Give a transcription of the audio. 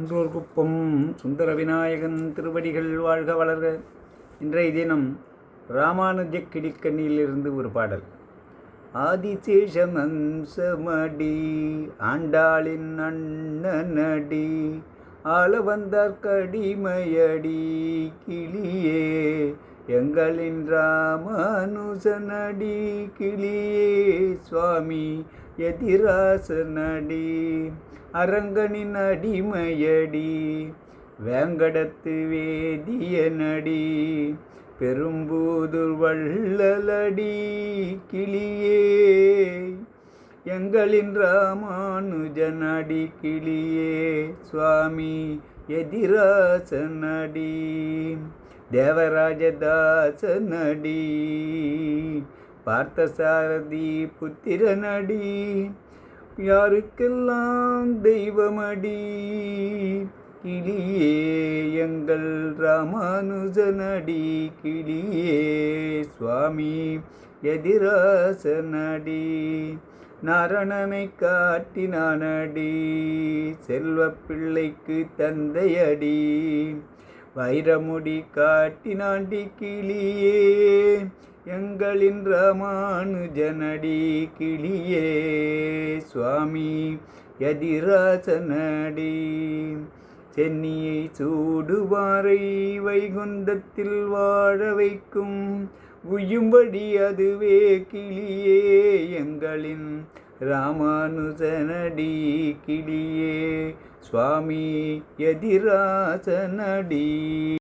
குன்றூர் குப்பம் சுந்தர விநாயகன் திருவடிகள் வாழ்க வளர்க. இன்றைய தினம் ராமானுஜ கிளிக்கண்ணியிலிருந்து ஒரு பாடல். ஆதிசேஷன் அம்சமடி ஆண்டாளின் அண்ணனடி ஆள வந்தார் கடிமையடி கிளியே எங்களின் ராமானுசனடி கிளியே சுவாமி எதிராசனடி அரங்கனின் அடிமையடி வேங்கடத்து வேதிய நடி பெரும்பூதுர் வள்ளலடி கிளியே எங்களின் ராமானுஜனடி கிளியே சுவாமி எதிராசனடி. தேவராஜதாசனடி பார்த்தசாரதி புத்திரனடி யாருக்கெல்லாம் தெய்வமடி? கிளியே எங்கள் ராமானுஜனடி கிளியே சுவாமி எதிராசனடி நாரணனை காட்டினானடி செல்வ பிள்ளைக்கு தந்தையடி. வைரமுடி காட்டினாண்டி கிளியே எங்களின் ராமானுஜனடி கிளியே. சுவாமி எதிராசனடி சென்னியை சூடுவாரை வைகுந்தத்தில் வாழ வைக்கும். உயும்படி அதுவே கிளியே எங்களின் ராமானுஜனடி கிளியே சுவாமி எதிராசனடி